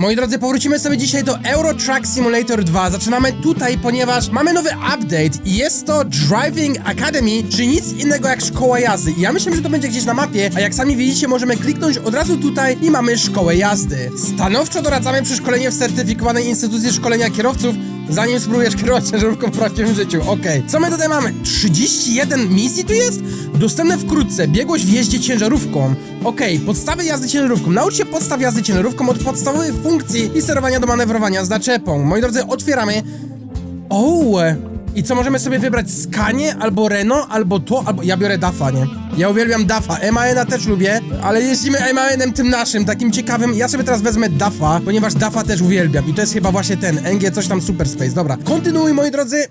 Moi drodzy, powrócimy sobie dzisiaj do Euro Truck Simulator 2. Zaczynamy tutaj, ponieważ mamy nowy update i jest to Driving Academy, czyli nic innego jak szkoła jazdy. I ja myślę, że to będzie gdzieś na mapie, a jak sami widzicie, możemy kliknąć od razu tutaj i mamy szkołę jazdy. Stanowczo doradzamy przy szkoleniu w certyfikowanej instytucji szkolenia kierowców, zanim spróbujesz kierować ciężarówką w prawdziwym życiu. Okej. Co my tutaj mamy? 31 misji tu jest? Dostępne wkrótce. Biegłość w jeździe ciężarówką. Okej, podstawy jazdy ciężarówką. Naucz się podstaw jazdy ciężarówką od podstawowych funkcji i sterowania do manewrowania z naczepą. Moi drodzy, otwieramy. O! I co możemy sobie wybrać? Skanie, albo Renault, albo to, albo... Ja biorę Dafa, nie? Ja uwielbiam Dafa. MAN-a też lubię, ale jeździmy MAN-em tym naszym, takim ciekawym. Ja sobie teraz wezmę Dafa, ponieważ Dafa też uwielbiam. I to jest chyba właśnie ten, NG coś tam Super Space. Dobra, kontynuuj, moi drodzy.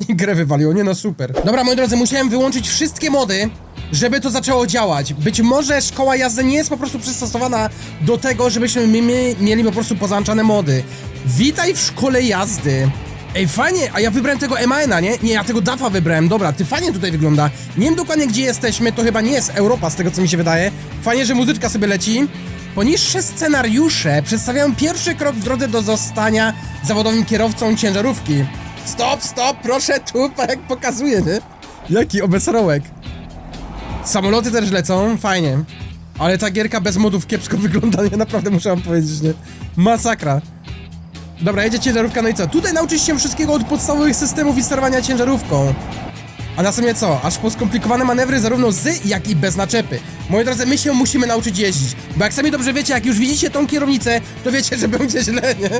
I grę wywaliło, nie no super. Dobra, moi drodzy, musiałem wyłączyć wszystkie mody, żeby to zaczęło działać. Być może szkoła jazdy nie jest po prostu przystosowana do tego, żebyśmy my, my mieli po prostu pozałączane mody. Witaj w szkole jazdy. Ej, fajnie, a ja wybrałem tego MAN-a, nie? Nie, ja tego DAFA wybrałem, dobra, ty fajnie tutaj wygląda. Nie wiem dokładnie gdzie jesteśmy, to chyba nie jest Europa, z tego co mi się wydaje. Fajnie, że muzyczka sobie leci. Poniższe scenariusze przedstawiają pierwszy krok w drodze do zostania zawodowym kierowcą ciężarówki. Stop, stop, proszę tu, jak pokazuje, nie? Jaki obesrołek. Samoloty też lecą, fajnie. Ale ta gierka bez modów kiepsko wygląda, nie? Naprawdę muszę wam powiedzieć, nie? Masakra. Dobra, jedzie ciężarówka, no i co? Tutaj nauczysz się wszystkiego od podstawowych systemów i sterowania ciężarówką. A następnie co? Aż po skomplikowane manewry zarówno z, jak i bez naczepy. Moi drodzy, my się musimy nauczyć jeździć. Bo jak sami dobrze wiecie, jak już widzicie tą kierownicę, to wiecie, że będzie źle, nie?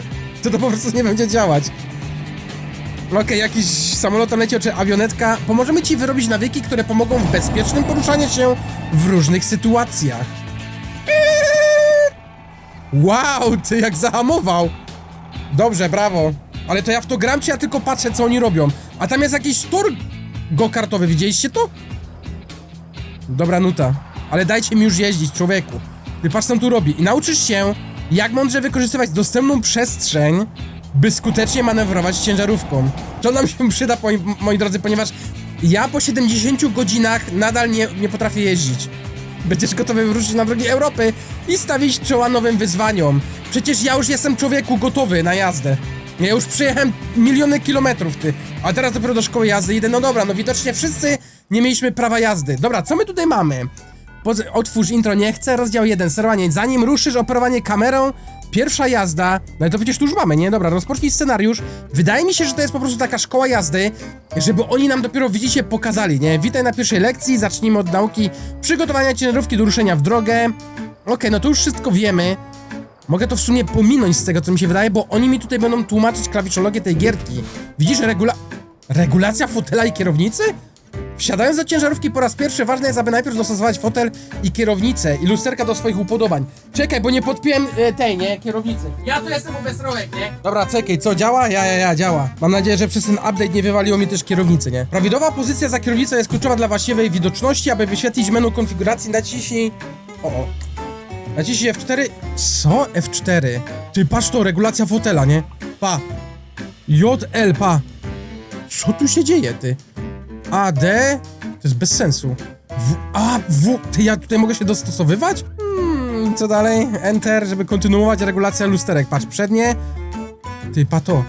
To to po prostu nie będzie działać. Okej, jakiś samolot leciał czy awionetka. Pomożemy ci wyrobić nawyki, które pomogą w bezpiecznym poruszaniu się w różnych sytuacjach. Wow, ty jak zahamował! Dobrze, brawo. Ale to ja w to gram, czy ja tylko patrzę, co oni robią? A tam jest jakiś tor go-kartowy, widzieliście to? Dobra nuta. Ale dajcie mi już jeździć, człowieku. Ty patrz, co on tu robi. I nauczysz się, jak mądrze wykorzystywać dostępną przestrzeń, by skutecznie manewrować ciężarówką. To nam się przyda, moi, moi drodzy, ponieważ ja po 70 godzinach nadal nie, nie potrafię jeździć. Będziesz gotowy wyruszyć na drogi Europy i stawić czoła nowym wyzwaniom. Przecież ja już jestem człowieku gotowy na jazdę. Ja już przyjechałem miliony kilometrów, ty. A teraz dopiero do szkoły jazdy idę. No dobra, no widocznie wszyscy nie mieliśmy prawa jazdy. Dobra, co my tutaj mamy? Otwórz intro, nie chcę. Rozdział 1, sterowanie. Zanim ruszysz operowanie kamerą, pierwsza jazda. No ale to przecież tu już mamy, nie? Dobra, rozpocznij scenariusz. Wydaje mi się, że to jest po prostu taka szkoła jazdy, żeby oni nam dopiero, widzicie, pokazali, nie? Witaj na pierwszej lekcji, zacznijmy od nauki przygotowania ciężarówki do ruszenia w drogę. Okej, no to już wszystko wiemy. Mogę to w sumie pominąć z tego, co mi się wydaje, bo oni mi tutaj będą tłumaczyć klawiszologię tej gierki. Widzisz, regula... Regulacja fotela i kierownicy? Wsiadając do ciężarówki po raz pierwszy, ważne jest, aby najpierw dostosować fotel i kierownicę i lusterka do swoich upodobań. Czekaj, bo nie podpiłem e, tej, nie? Kierownicy. Ja to jestem obesrołek, nie? Dobra, czekaj, co, działa? Ja, ja, ja, działa. Mam nadzieję, że przez ten update nie wywaliło mi też kierownicy, nie? Prawidłowa pozycja za kierownicą jest kluczowa dla właściwej widoczności, aby wyświetlić menu konfiguracji, naciśnij... O, o. Naciśnij F4. Co? F4. Ty patrz to, regulacja fotela, nie? Pa. JL, pa. Co tu się dzieje, ty? A, D? To jest bez sensu. W, A, W. Ty, ja tutaj mogę się dostosowywać? Hmm, co dalej? Enter, żeby kontynuować regulacja lusterek. Patrz, przednie. Ty, pa to.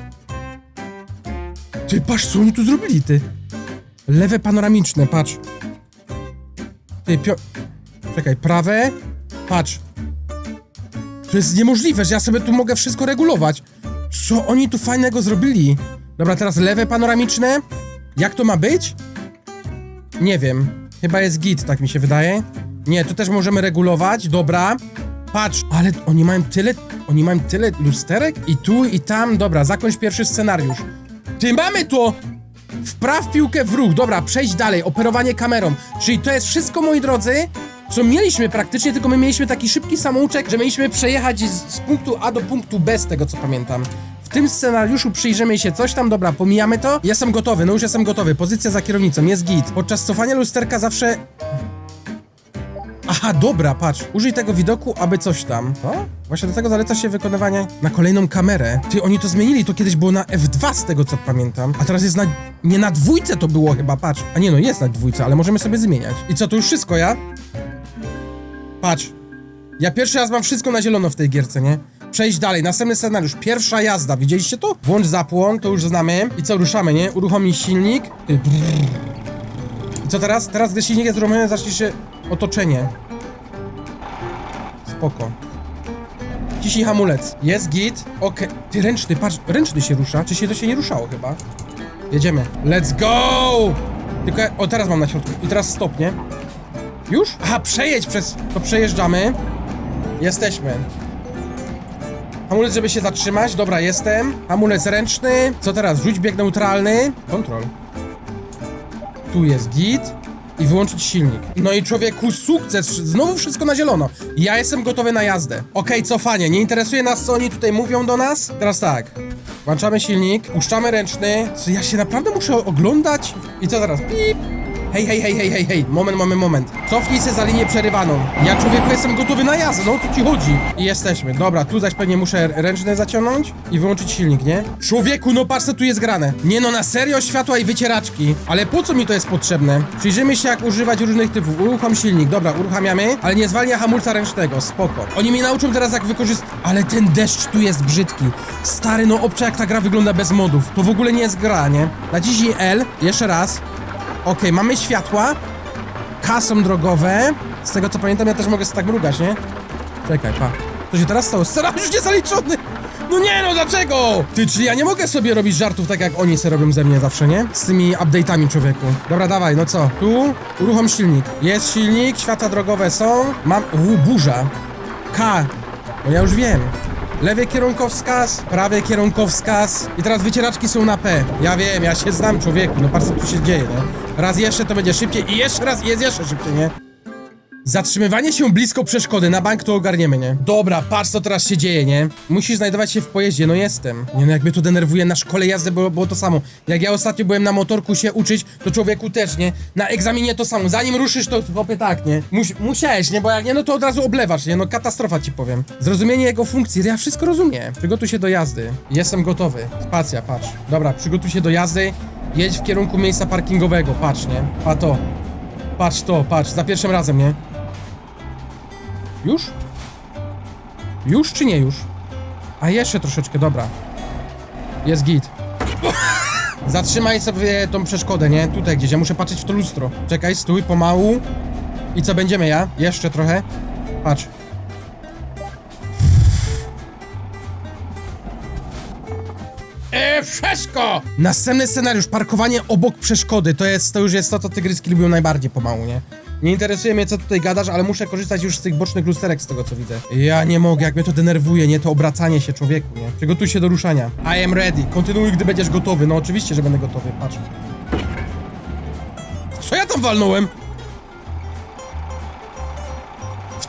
Ty, patrz, co oni tu zrobili, ty. Lewe panoramiczne, patrz. Ty, pio... Czekaj, prawe. Patrz. To jest niemożliwe, że ja sobie tu mogę wszystko regulować. Co oni tu fajnego zrobili? Dobra, teraz lewe panoramiczne. Jak to ma być? Nie wiem. Chyba jest git, tak mi się wydaje. Nie, to też możemy regulować. Dobra. Patrz, ale oni mają tyle. Oni mają tyle lusterek? I tu, i tam. Dobra, zakończ pierwszy scenariusz. Ty mamy to! Wpraw piłkę w ruch. Dobra, przejść dalej. Operowanie kamerą. Czyli to jest wszystko, moi drodzy, co mieliśmy praktycznie, tylko my mieliśmy taki szybki samouczek, że mieliśmy przejechać z, z punktu A do punktu B, z tego co pamiętam. Tym scenariuszu przyjrzymy się coś tam, dobra, pomijamy to. Jestem gotowy, no już jestem gotowy. Pozycja za kierownicą, jest git. Podczas cofania lusterka zawsze... Aha, dobra, patrz. Użyj tego widoku, aby coś tam. O? Właśnie do tego zaleca się wykonywanie na kolejną kamerę. Ty, oni to zmienili, to kiedyś było na F2 z tego co pamiętam. A teraz jest na... Nie na dwójce to było chyba, patrz. A nie no, jest na dwójce, ale możemy sobie zmieniać. I co, to już wszystko, ja? Patrz. Ja pierwszy raz mam wszystko na zielono w tej gierce, nie? Przejść dalej, następny scenariusz, pierwsza jazda, widzieliście to? Włącz zapłon, to już znamy. I co, ruszamy, nie? Uruchomić silnik. I co teraz? Teraz, gdy silnik jest uruchomiony, zacznie się otoczenie. Spoko. Ciśnij hamulec. Jest git. Okej. Ty, ręczny, patrz, ręczny się rusza. Czy się to się nie ruszało chyba? Jedziemy. Let's go! Tylko, o teraz mam na środku. I teraz stop, nie? Już? Aha, przejedź przez... To przejeżdżamy. Jesteśmy. Hamulec, żeby się zatrzymać. Dobra, jestem. Hamulec ręczny. Co teraz? Rzuć bieg neutralny. Kontrol. Tu jest git. I wyłączyć silnik. No i człowieku, sukces! Znowu wszystko na zielono. Ja jestem gotowy na jazdę. Okej, cofanie. Nie interesuje nas, co oni tutaj mówią do nas? Teraz tak. Włączamy silnik, puszczamy ręczny. Co, ja się naprawdę muszę oglądać? I co teraz? Pip! Hej, hej, hej, hej, hej, hej, moment, moment, moment. Cofnij się za linię przerywaną. Ja człowieku jestem gotowy na jazdę, no o co ci chodzi? I jesteśmy. Dobra, tu zaś pewnie muszę ręczny zaciągnąć i wyłączyć silnik, nie? Człowieku, no patrz co tu jest grane. Nie no, na serio światła i wycieraczki. Ale po co mi to jest potrzebne? Przyjrzymy się jak używać różnych typów. Uruchom silnik, dobra, uruchamiamy, ale nie zwalnia hamulca ręcznego, spoko. Oni mnie nauczą teraz jak wykorzystać... Ale ten deszcz tu jest brzydki. Stary, no obczaj jak ta gra wygląda bez modów. To w ogóle nie jest gra, nie? Naciśnij L, jeszcze raz. Okej, mamy światła. K są drogowe. Z tego co pamiętam, ja też mogę sobie tak mrugać, nie? Czekaj, pa. Co się teraz stało? Scenariusz nie zaliczony! No nie no, dlaczego? Ty, czyli ja nie mogę sobie robić żartów tak jak oni sobie robią ze mnie zawsze, nie? Z tymi update'ami człowieku. Dobra, dawaj, no co? Tu uruchom silnik. Jest silnik, światła drogowe są. Mam... Uuu, burza. K. No ja już wiem. Lewy kierunkowskaz, prawy kierunkowskaz i teraz wycieraczki są na P. Ja wiem, ja się znam człowieku, no co tu się dzieje, nie? Raz jeszcze to będzie szybciej i jeszcze raz i jest jeszcze szybciej, nie? Zatrzymywanie się blisko przeszkody, na bank to ogarniemy, nie? Dobra, patrz co teraz się dzieje, nie? Musisz znajdować się w pojeździe, no jestem. Nie no, jak mnie to denerwuje, na szkole jazdy było, było to samo. Jak ja ostatnio byłem na motorku się uczyć, to człowieku też, nie? Na egzaminie to samo, zanim ruszysz to chłopie tak, nie? Musi, musiałeś, nie? Bo jak nie, no to od razu oblewasz, nie? No katastrofa ci powiem. Zrozumienie jego funkcji, ja wszystko rozumiem. Przygotuj się do jazdy. Jestem gotowy. Spacja, patrz. Dobra, przygotuj się do jazdy. Jedź w kierunku miejsca parkingowego, patrz, nie? A to. Patrz to, patrz, za pierwszym razem, nie? Już? Już czy nie już? A jeszcze troszeczkę, dobra. Jest git. Zatrzymaj sobie tą przeszkodę, nie? Tutaj gdzieś, ja muszę patrzeć w to lustro. Czekaj, stój, pomału. I co, będziemy ja? Jeszcze trochę. Patrz. E, wszystko! Następny scenariusz, parkowanie obok przeszkody. To jest, to już jest to, co tygryski lubią najbardziej pomału, nie? Nie interesuje mnie, co tutaj gadasz, ale muszę korzystać już z tych bocznych lusterek, z tego co widzę. Ja nie mogę, jak mnie to denerwuje, nie? To obracanie się człowieku, nie? Przygotuj się do ruszania. I am ready. Kontynuuj, gdy będziesz gotowy. No oczywiście, że będę gotowy, patrz. Co ja tam walnąłem?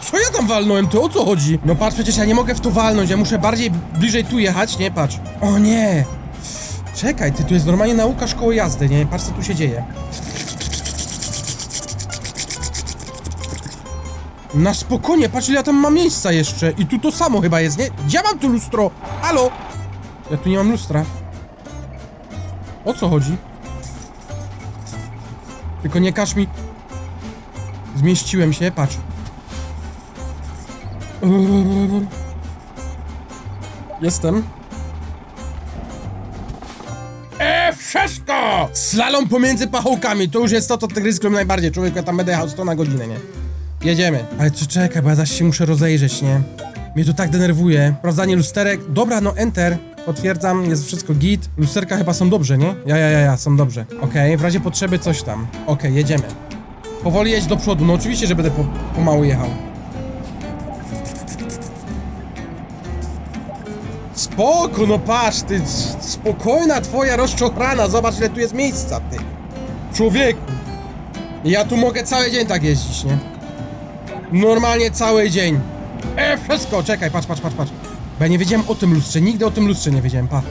Co ja tam walnąłem? To o co chodzi? No patrz, przecież ja nie mogę w to walnąć, ja muszę bardziej bliżej tu jechać, nie? Patrz. O nie! Czekaj, ty, tu jest normalnie nauka szkoły jazdy, nie? Patrz, co tu się dzieje. Na spokojnie, patrz ja tam mam miejsca jeszcze. I tu to samo chyba jest, nie? Ja mam tu lustro? Halo? Ja tu nie mam lustra. O co chodzi? Tylko nie każ mi... Zmieściłem się, patrz. Jestem. E, wszystko! Slalom pomiędzy pachołkami, to już jest to, co tygrys lubią najbardziej. Człowiek, ja tam będę jechał 100 na godzinę, nie? Jedziemy. Ale czy czekaj, bo ja zaś się muszę rozejrzeć, nie? Mnie to tak denerwuje. Sprawdzanie lusterek. Dobra, no enter. Potwierdzam, jest wszystko git. Lusterka chyba są dobrze, nie? Ja, ja, ja, ja, są dobrze. Okej, w razie potrzeby coś tam. Okej, jedziemy. Powoli jedź do przodu. No oczywiście, że będę po, pomału jechał. Spoko, no patrz, ty spokojna twoja rozczochrana, zobacz ile tu jest miejsca, ty. Człowieku. Ja tu mogę cały dzień tak jeździć, nie? Normalnie cały dzień. E, wszystko, czekaj, patrz, patrz, patrz, patrz. Bo ja nie wiedziałem o tym lustrze, nigdy o tym lustrze nie wiedziałem, pa.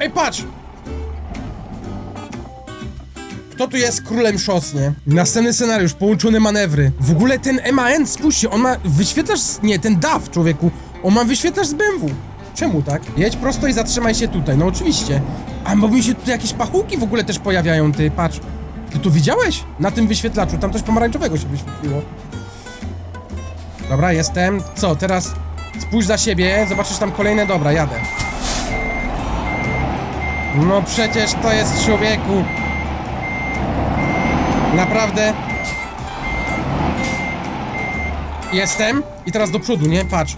Ej, patrz! Kto tu jest królem szos, nie? Następny scenariusz, połączone manewry. W ogóle ten MAN, spójrzcie, on ma wyświetlacz, nie, ten DAW, człowieku. On ma wyświetlacz z BMW. Czemu tak? Jedź prosto i zatrzymaj się tutaj, no oczywiście. A bo mi się tutaj jakieś pachołki w ogóle też pojawiają, ty, patrz. Ty to widziałeś? Na tym wyświetlaczu, tam coś pomarańczowego się wyświetliło. Dobra, jestem. Co, teraz spójrz za siebie, zobaczysz tam kolejne, dobra, jadę. No przecież to jest człowieku. Naprawdę. Jestem. I teraz do przodu, nie? Patrz.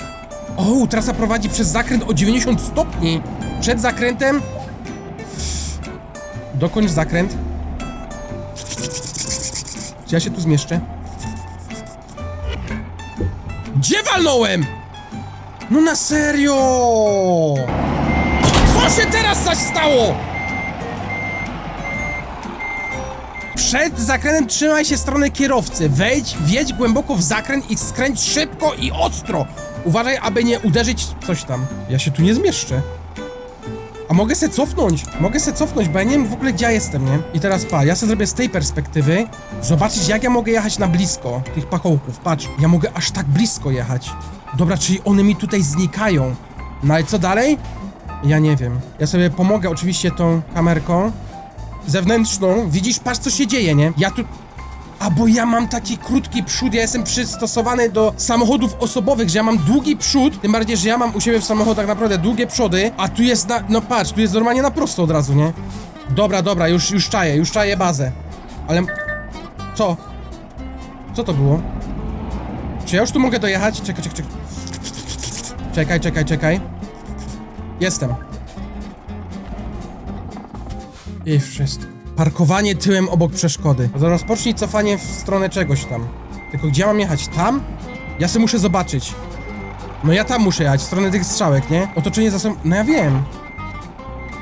O, trasa prowadzi przez zakręt o 90 stopni. Przed zakrętem. Dokończ zakręt. Czy ja się tu zmieszczę? Walnąłem? No na serio! Co się teraz zaś stało? Przed zakrętem trzymaj się strony kierowcy. Wejdź, wjedź głęboko w zakręt i skręć szybko i ostro. Uważaj, aby nie uderzyć coś tam. Ja się tu nie zmieszczę. Mogę se cofnąć, mogę se cofnąć, bo ja nie wiem w ogóle gdzie ja jestem, nie? I teraz pa, ja se zrobię z tej perspektywy, zobaczyć jak ja mogę jechać na blisko tych pachołków, patrz, ja mogę aż tak blisko jechać. Dobra, czyli one mi tutaj znikają. No i co dalej? Ja nie wiem. Ja sobie pomogę oczywiście tą kamerką zewnętrzną. Widzisz, patrz co się dzieje, nie? Ja tu... A bo ja mam taki krótki przód, ja jestem przystosowany do samochodów osobowych, że ja mam długi przód, tym bardziej, że ja mam u siebie w samochodach naprawdę długie przody, a tu jest na... no patrz, tu jest normalnie na prosto od razu, nie? Dobra, dobra, już, już czaję, już czaję bazę. Ale... Co? Co to było? Czy ja już tu mogę dojechać? Czekaj, czekaj, czekaj. Czekaj, czekaj, czekaj. Jestem. I wszystko. Parkowanie tyłem obok przeszkody. No To rozpocznij cofanie w stronę czegoś tam. Tylko gdzie mam jechać? Tam? Ja sobie muszę zobaczyć. No ja tam muszę jechać, w stronę tych strzałek, nie? Otoczenie za sobą... No ja wiem.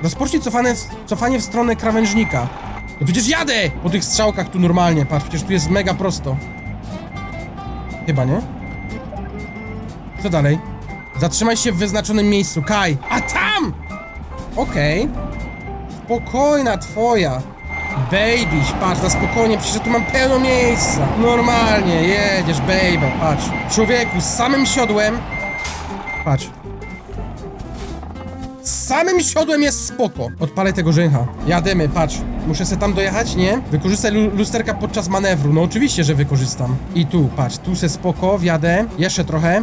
Rozpocznij cofanie, cofanie w stronę krawężnika. No przecież jadę! Po tych strzałkach tu normalnie, patrz, przecież tu jest mega prosto. Chyba, nie? Co dalej? Zatrzymaj się w wyznaczonym miejscu, Kaj. A tam! Okej. Spokojna twoja. Babyś, patrz, na spokojnie, przecież tu mam pełno miejsca. Normalnie, jedziesz, baby, patrz. Człowieku, z samym siodłem... Patrz. Z samym siodłem jest spoko. Odpalę tego rzęcha. Jademy, patrz. Muszę se tam dojechać, nie? Wykorzystaj lu lusterka podczas manewru. No oczywiście, że wykorzystam. I tu, patrz, tu se spoko, wjadę. Jeszcze trochę.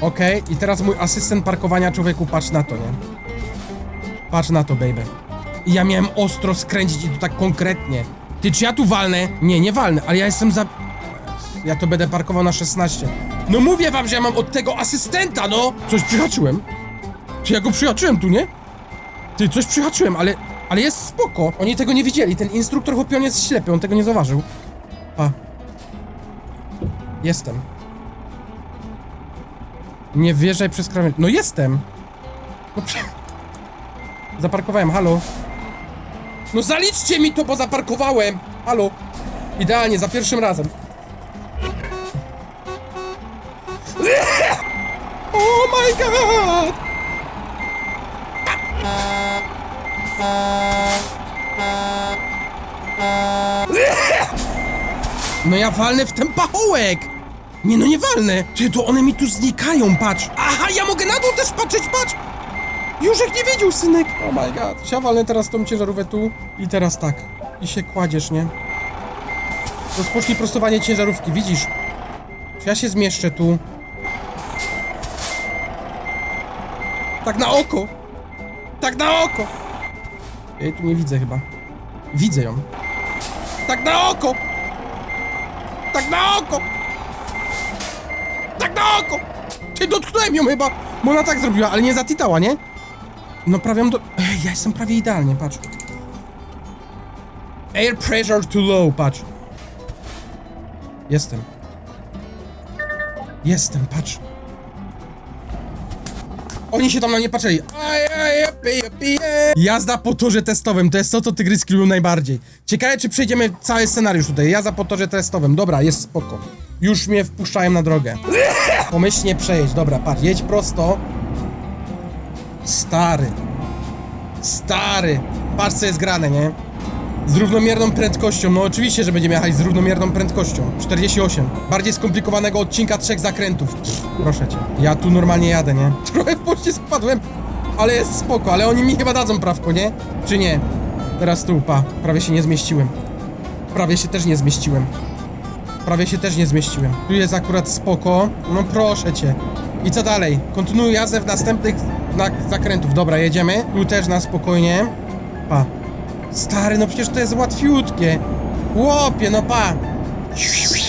Okej, i teraz mój asystent parkowania człowieku, patrz na to, nie? Patrz na to, baby. I ja miałem ostro skręcić i to tak konkretnie. Ty, czy ja tu walnę? Nie, nie walnę, ale ja jestem za... Ja to będę parkował na 16. No mówię wam, że ja mam od tego asystenta, no! Coś przyhaczyłem. Czy ja go przyhaczyłem tu, nie? Ty, coś przyhaczyłem, ale... Ale jest spoko. Oni tego nie widzieli. Ten instruktor chłopie, on jest ślepy, on tego nie zauważył. Pa. Jestem. Nie wjeżdżaj przez krawędź. No jestem! No prze... Zaparkowałem, halo. No zaliczcie mi to, bo zaparkowałem! Halo. Idealnie, za pierwszym razem. Oh my god! No ja walnę w ten pachołek! Nie no, nie walnę! Ty, to one mi tu znikają, patrz! Aha, ja mogę na dół też patrzeć, patrz! Już ich nie widział, synek! Oh my god. Ja walnę teraz tą ciężarówkę tu i teraz tak. I się kładziesz, nie? Rozpocznij prostowanie ciężarówki, widzisz? Czy ja się zmieszczę tu? Tak na oko! Tak na oko! Ja jej tu nie widzę chyba. Widzę ją. Tak na oko! Tak na oko! Tak na oko! Ty dotknąłem ją chyba! Bo ona tak zrobiła, ale nie zatitała, nie? No prawie do... Ja jestem prawie idealnie, patrz. Air pressure too low, patrz. Jestem. Jestem, patrz. Oni się tam na nie patrzyli. Jazda po torze testowym, to jest to, co tygryski lubią najbardziej. Ciekawe, czy przejdziemy cały scenariusz tutaj. Jazda po torze testowym, dobra, jest spoko. Już mnie wpuszczają na drogę. Pomyślnie przejedź, dobra, patrz, jedź prosto. Stary. Stary. Patrz, co jest grane, nie? Z równomierną prędkością, no oczywiście, że będziemy jechać z równomierną prędkością. 48. Bardziej skomplikowanego odcinka trzech zakrętów. Pff, proszę cię. Ja tu normalnie jadę, nie? Trochę w poście spadłem, ale jest spoko, ale oni mi chyba dadzą prawko, nie? Czy nie? Teraz tu, pa. Prawie się nie zmieściłem. Prawie się też nie zmieściłem. prawie się też nie zmieściłem. Tu jest akurat spoko. No proszę cię. I co dalej? Kontynuuj jazdę w następnych znak zakrętów. Dobra, jedziemy. Tu też na spokojnie. Pa. Stary, no przecież to jest łatwiutkie. Łopie, no pa.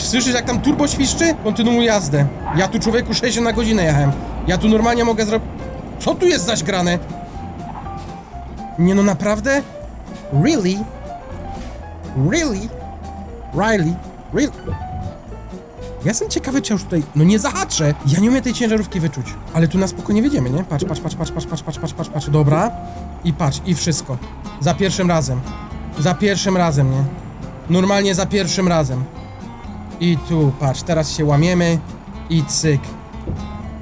Słyszysz jak tam turbo świszczy? Kontynuuj jazdę. Ja tu człowieku 60 na godzinę jechałem. Ja tu normalnie mogę zrobić... Co tu jest zaś grane? Nie no naprawdę? Really? Really? Riley? Really? Ja jestem ciekawy, czy ja już tutaj... No nie zahaczę! Ja nie umiem tej ciężarówki wyczuć. Ale tu na spokojnie wiedziemy, nie? Patrz, patrz, patrz, patrz, patrz, patrz, patrz, patrz, patrz, patrz. Dobra. I patrz, i wszystko. Za pierwszym razem. Za pierwszym razem, nie? Normalnie za pierwszym razem. I tu, patrz, teraz się łamiemy i cyk.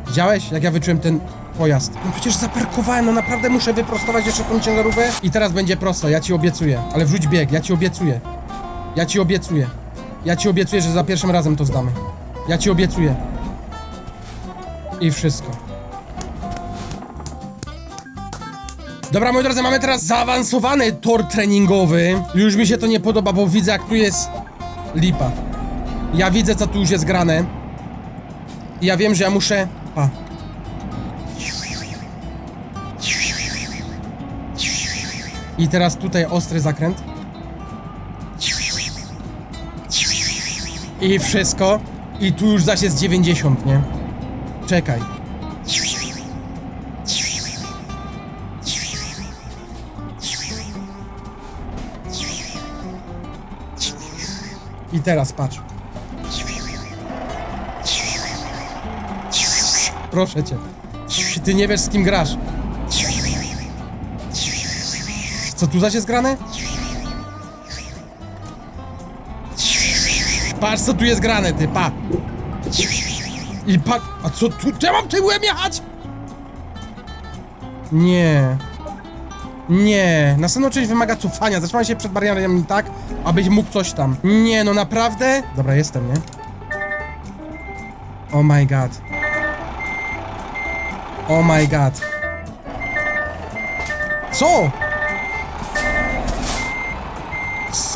Widziałeś, jak ja wyczułem ten pojazd? No przecież zaparkowałem, no naprawdę muszę wyprostować jeszcze tą ciężarówkę. I teraz będzie prosto, ja ci obiecuję. Ale wrzuć bieg, ja ci obiecuję. Ja ci obiecuję. Ja ci obiecuję, że za pierwszym razem to zdamy. Ja ci obiecuję. I wszystko. Dobra, moi drodzy, mamy teraz zaawansowany tor treningowy. Już mi się to nie podoba, bo widzę, jak tu jest lipa. Ja widzę, co tu już jest grane. I ja wiem, że ja muszę... Pa. I teraz tutaj ostry zakręt. I wszystko. I tu już zaś jest 90, nie? Czekaj. I teraz patrz. Proszę cię. Ty nie wiesz z kim grasz. Co tu zaś jest grane? Patrz co tu jest grane, ty, pa. I pa... A co tu? Ja mam tyłem jechać? Nie. Nie. Następna część wymaga cofania. Zatrzymaj się przed barierami tak, abyś mógł coś tam. Nie, no naprawdę? Dobra, jestem, nie? Oh my god. Oh my god. Co?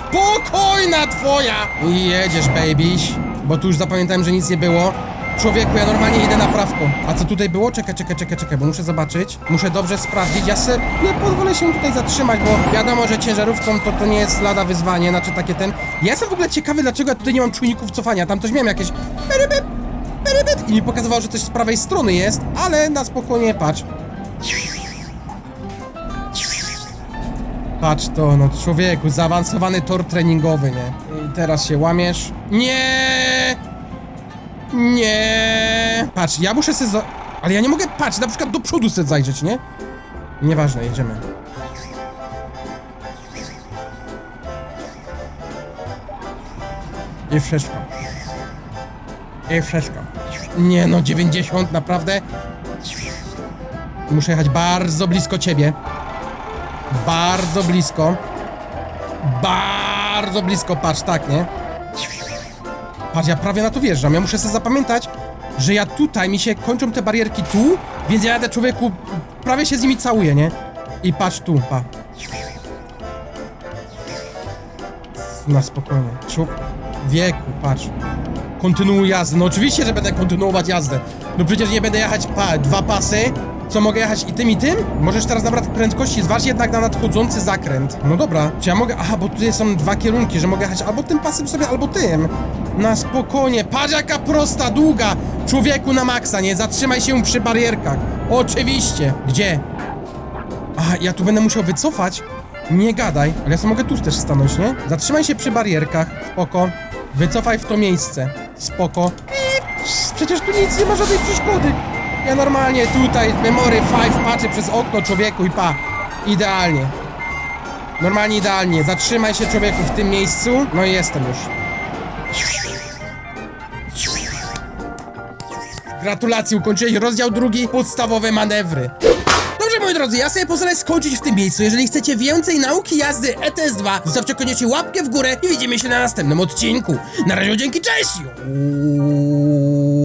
Spokojna twoja! I jedziesz, babyś. Bo tu już zapamiętałem, że nic nie było. Człowieku, ja normalnie idę na prawko. A co tutaj było? Czekaj, czekaj, czekaj, czekaj, bo muszę zobaczyć. Muszę dobrze sprawdzić. Ja se nie pozwolę się tutaj zatrzymać, bo wiadomo, że ciężarówką to, to nie jest lada wyzwanie, znaczy takie ten. Ja jestem w ogóle ciekawy, dlaczego ja tutaj nie mam czujników cofania. Tam coś miałem jakieś... I mi pokazywało, że coś z prawej strony jest, ale na spokojnie, patrz. Patrz to, no człowieku, zaawansowany tor treningowy, nie? I teraz się łamiesz. Nie! Nie! Patrz, ja muszę sobie za... Ale ja nie mogę, patrz, na przykład do przodu sobie zajrzeć, nie? Nieważne, jedziemy. I wszystko. I wszystko. Nie no, 90, naprawdę? Muszę jechać bardzo blisko ciebie. Bardzo blisko. Bardzo blisko, patrz, tak, nie? Patrz, ja prawie na to wjeżdżam. Ja muszę sobie zapamiętać, że ja tutaj, mi się kończą te barierki tu, więc ja jadę człowieku, prawie się z nimi całuję, nie? I patrz tu, pa. Na spokojnie. Czuk. Wieku, patrz. Kontynuuj jazdę. No oczywiście, że będę kontynuować jazdę. No przecież nie będę jechać pa, dwa pasy. Co, mogę jechać i tym, i tym? Możesz teraz nabrać prędkości, zważ jednak na nadchodzący zakręt. No dobra. Czy ja mogę... Aha, bo tutaj są dwa kierunki, że mogę jechać albo tym pasem sobie, albo tym. Na spokojnie. Patrz jaka prosta, długa. Człowieku na maksa, nie? Zatrzymaj się przy barierkach. Oczywiście. Gdzie? A, ja tu będę musiał wycofać? Nie gadaj, ale ja sobie mogę tu też stanąć, nie? Zatrzymaj się przy barierkach, spoko. Wycofaj w to miejsce, spoko. I przecież tu nic nie ma żadnej przeszkody. Ja normalnie tutaj Memory 5 patrzę przez okno człowieku i pa. Idealnie. Normalnie idealnie. Zatrzymaj się człowieku w tym miejscu. No i jestem już. Gratulacje, ukończyłeś rozdział drugi, podstawowe manewry. Dobrze, moi drodzy, ja sobie pozwolę skończyć w tym miejscu. Jeżeli chcecie więcej nauki jazdy ETS2, zostawcie koniecznie łapkę w górę i widzimy się na następnym odcinku. Na razie, dzięki, cześć!